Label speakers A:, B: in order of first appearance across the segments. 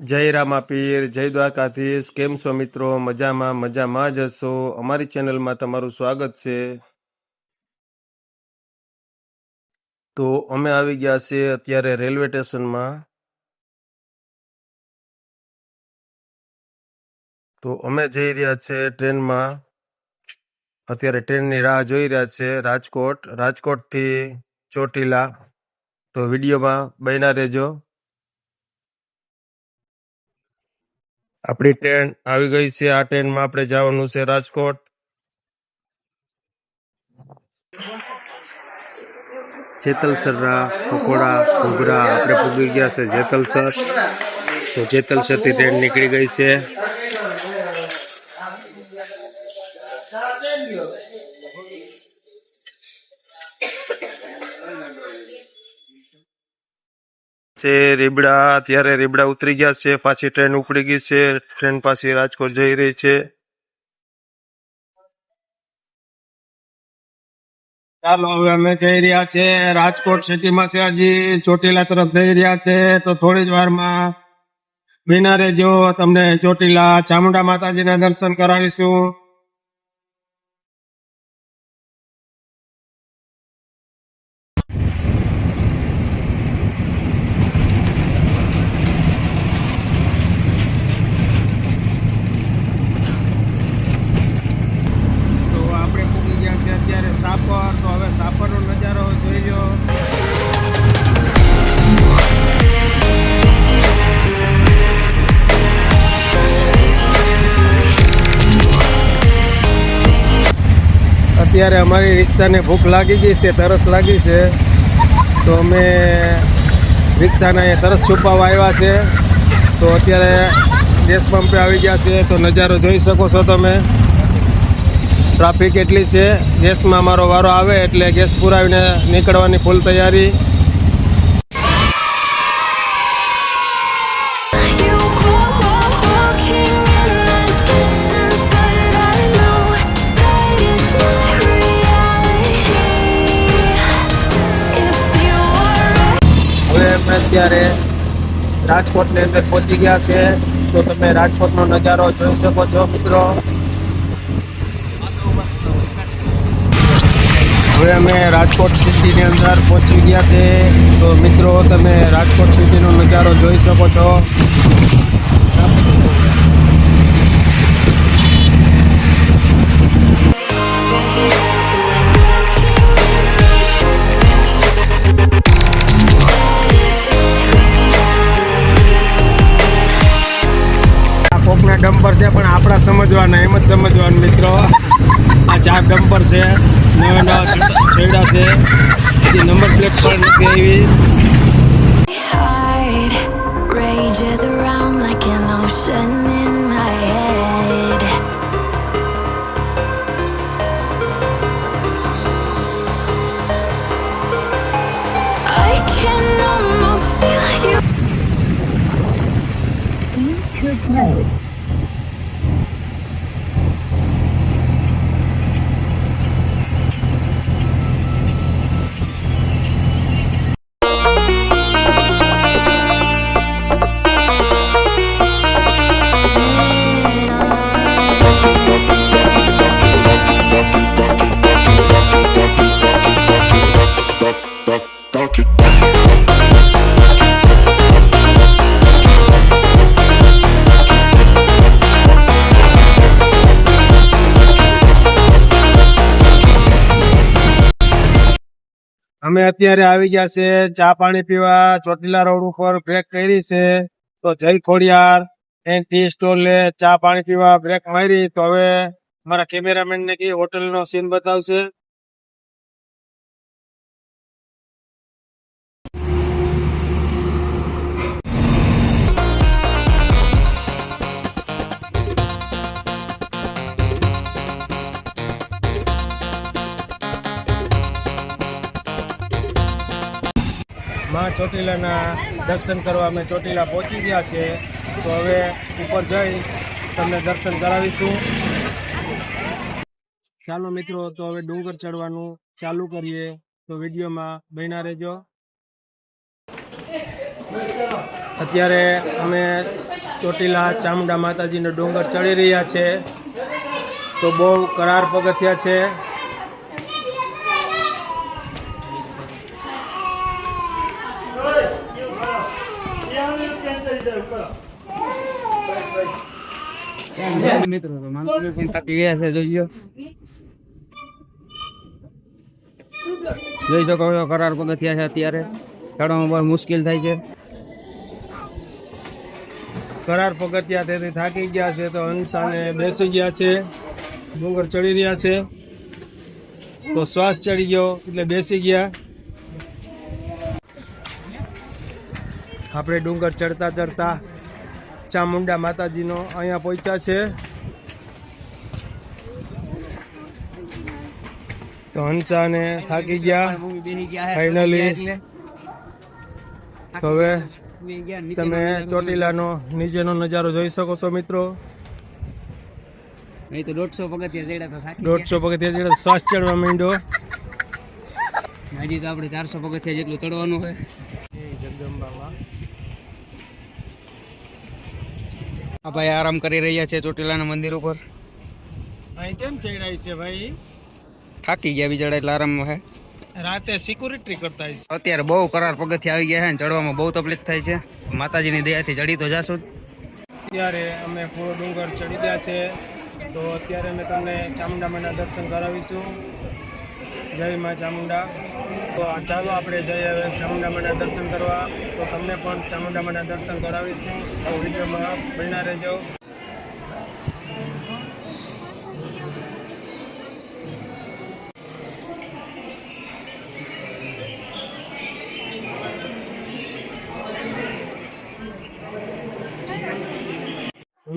A: જય રામા પીર જય દ્વારકાધીશ, કેમ છો મિત્રો? મજામાં મજામાં જ હશો? અમારી ચેનલમાં તમારું સ્વાગત છે. તો અમે આવી ગયા છે અત્યારે રેલવે સ્ટેશનમાં. તો અમે જઈ રહ્યા છે ટ્રેનમાં. અત્યારે ટ્રેનની રાહ જોઈ રહ્યા છે રાજકોટ, રાજકોટથી ચોટીલા. તો વિડીયોમાં બન્યા રહેજો. આપણી ટ્રેન આવી ગઈ છે. આ ટ્રેનમાં આપણે જવાનું છે રાજકોટ. જેતલસરના પકોડા, ઘૂઘરા, આપણે પૂગી ગયા છે જેતલસર તો જેતલસરથી ટ્રેન નીકળી ગઈ છે. છે, રીબડા, અત્યારે રીબડા ઉતરી ગયા છે, પાછી ટ્રેન ઉપડી ગઈ છે, ટ્રેન પાછી રાજકોટ જઈ રહી છે. ચાલો, હવે અમે જઈ રહ્યા છે, રાજકોટ સિટીમાં છે હજી, ચોટીલા તરફ જઈ રહ્યા છે, તો થોડી જ વારમાં મિનારે જેવો તમને ચોટીલા ચામુંડા માતાજીના દર્શન કરાવીશું. અત્યારે અમારી રિક્ષાને ભૂખ લાગી ગઈ છે, તરસ લાગી છે. તો અમે રિક્ષાના અહીંયા તરસ છુપાવવા આવ્યા છે. તો અત્યારે ગેસ પંપે આવી ગયા છે, તો નજારો જોઈ શકો છો તમે. ટ્રાફિક એટલી છે, ગેસમાં અમારો વારો આવે એટલે ગેસ પુરાવીને નીકળવાની ફૂલ તૈયારી. અત્યારે રાજકોટની અંદર પહોંચી ગયા છે. તો તમે રાજકોટનો નજારો જોઈ શકો છો, મિત્રો. હવે અમે રાજકોટ સિટીની અંદર પહોંચી ગયા છે. તો મિત્રો, તમે રાજકોટ સિટીનો નજારો જોઈ શકો છો. ડમ્પર છે પણ આપણા સમજવાના એમ જ સમજવાનું મિત્રો આ ચાર ડમ્પર છે નવા નવા છેડા છે હજી નંબર પ્લેટ પણ નથી આવી
B: hide, rages around like an ocean in my head. I can almost feel you.
A: અમે અત્યારે આવી ગયા છે, ચા પાણી પીવા, ચોટીલા રોડ ઉપર બ્રેક કરી છે. તો જય ખોડિયાર એન્ડ ટી સ્ટોલે ચા પાણી પીવા બ્રેક મારી. તો હવે મારા કેમેરામેન ને કે હોટલ નો સીન બતાવશે. માં ચોટીલાના દર્શન કરવા અમે ચોટીલા પહોંચી ગયા છે તો હવે ઉપર જઈ તમને દર્શન કરાવીશું. ચાલો મિત્રો, તો હવે ડુંગર ચડવાનું ચાલુ કરીએ. તો વિડીયોમાં બન્યા રહેજો. અત્યારે અમે ચોટીલા ચામુંડા માતાજીનો ડુંગર ચડી રહ્યા છે. તો બહુ કરાર પગથિયા છે.
C: જોઈ શકો છો કરાર પગથિયા છે અત્યારે ચડવામાં બહુ મુશ્કેલ થાય છે
A: કરાર પગથિયા તેથી થાકી ગયા છે તો હંસાને બેસી ગયા છે ડુંગર ચડી રહ્યા છે તો શ્વાસ ચડી ગયો એટલે બેસી ગયા આપણે ડુંગર ચડતા ચડતા ચામુંડા માતાજીનો અહીંયા પહોંચ્યા છે. તો હંસાને થાકી ગયા. Finally. હવે તમે ચોટીલાનો નીચેનો નજારો જોઈ શકો છો મિત્રો.
C: નહીં તો દોઢસો પગથિયા ચડ્યા તો
A: દોઢસો પગથિયા જેટલો શ્વાસ ચડવા માંડ્યો.
C: હજી તો આપણે ચારસો પગથિયા જેટલું ચડવાનું હોય. આ ભાઈ આરામ કરી રહ્યા છે ચોટીલાના મંદિર ઉપર.
A: અહીં કેમ ચડાય છે ભાઈ?
C: થાકી ગયા બિચારા એટલે આરામ હે.
A: રાતે સિક્યુરિટી કરતા હશે.
C: અત્યારે બહુ કરાર પગથિયા આવી ગયા છે ને ચડવામાં બહુ તકલીફ થાય છે. માતાજીની દયાથી ચડી તો જાશું.
A: અત્યારે અમે પૂરો ડુંગર ચડી ગયા છે. તો અત્યારે અમે તમને ચામુંડામાના દર્શન કરાવીશું. જય માં ચામુંડા. તો ચાલો આપણે જઈએ હવે ચામુંડામાના દર્શન કરવા. તો તમને પણ ચામુંડામાના દર્શન કરાવીશું. તો વિડીયોમાં બન્યા રહેજો.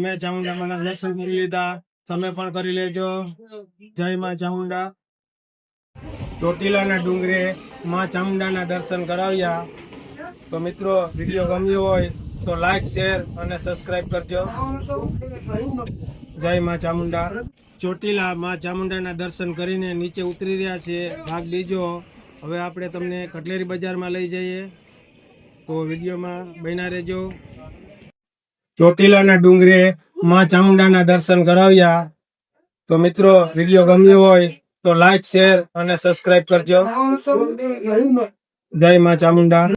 A: મેં ચામુંડામાના દર્શન કરી લીધા. તમે પણ કરી લેજો. જય માં ચામુંડા. ચોટીલાના ડુંગરે માં ચામુંડાના દર્શન કરાવ્યા. તો મિત્રો વીડિયો ગમ્યો હોય તો લાઈક શેર અને સબસ્ક્રાઇબ કરજો. જય માં ચામુંડા. ચોટીલા માં ચામુંડાના દર્શન કરીને નીચે ઉતરી રહ્યા છીએ. ભાગ બીજો, હવે આપણે તમને કટલેરી બજારમાં લઈ જઈએ. તો વિડીયોમાં બન્યા રહેજો. ચોટીલાના ડુંગરે માં ચામુંડાના દર્શન કરાવ્યા. તો મિત્રો વીડિયો ગમ્યો હોય તો લાઈક શેર અને સબસ્ક્રાઇબ કરજો. જય માં ચામુંડા.